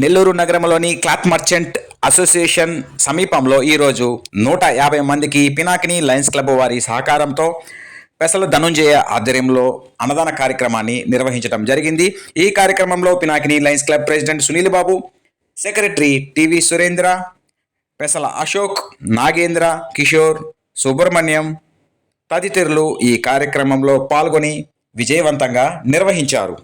నెల్లూరు నగరంలోని cloth merchant association సమీపంలో ఈరోజు నూట యాభై మందికి పినాకిని లయన్స్ క్లబ్ వారి సహకారంతో పెసల ధనుంజయ ఆధ్వర్యంలో అన్నదాన కార్యక్రమాన్ని నిర్వహించడం జరిగింది. ఈ కార్యక్రమంలో Pinakini Lions Club president Sunil Babu secretary TV Surendra Pesala Ashok Nagendra Kishore Subrahmanyam తదితరులు ఈ కార్యక్రమంలో పాల్గొని విజయవంతంగా నిర్వహించారు.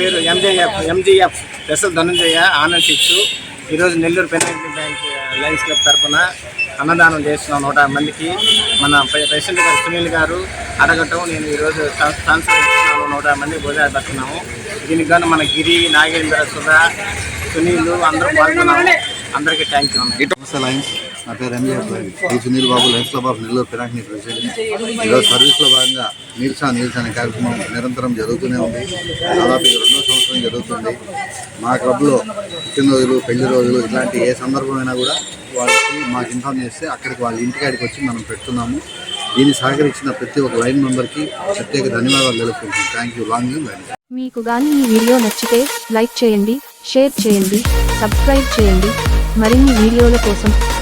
పేరు MJF MGF Pesal Dhananjaya Anand six ఈరోజు నెల్లూరు పెనాల్టీ బ్యాంక్ లయన్స్ క్లబ్ తరఫున అన్నదానం చేస్తున్నాం నూట మందికి. మన ప్రెసిడెంట్ గారు సునీల్ గారు అడగటం నేను ఈరోజు ట్రాన్స్ఫర్ చేస్తున్నాను నూట మంది భోజనాలు పెడుతున్నాము. దీనికి గాను మన గిరి నాగేంద్ర సుధా సునీల్ అందరూ పాల్గొన్నాము. అందరికీ థ్యాంక్ యూ అన్న. లయన్స్. నా పేరు ఎంజీఎఫ్ ఈ Sunil Babu lions club of Nellore Pinakini president ఈరోజు సర్వీస్లో భాగంగా నీల్సా నీల్సా అనే కార్యక్రమం నిరంతరం జరుగుతూనే ఉంది. దాదాపు రెండో సంవత్సరం జరుగుతుంది. మా క్లబ్లో పుట్టినరోజులు పెళ్ళి రోజులు ఇలాంటి ఏ సందర్భమైనా కూడా వాళ్ళకి మాకు ఇన్ఫామ్ చేస్తే అక్కడికి వాళ్ళ ఇంటికాడికి వచ్చి మనం పెడుతున్నాము. దీన్ని సహకరించిన ప్రతి ఒక్క లైన్ మెంబర్కి ప్రత్యేక ధన్యవాదాలు తెలుపుకుంటున్నాం. థ్యాంక్ యూ లాంగ్ యూ మీకు కానీ ఈ వీడియో నచ్చితే లైక్ చేయండి షేర్ చేయండి సబ్స్క్రైబ్ చేయండి. మరిన్ని వీడియోల కోసం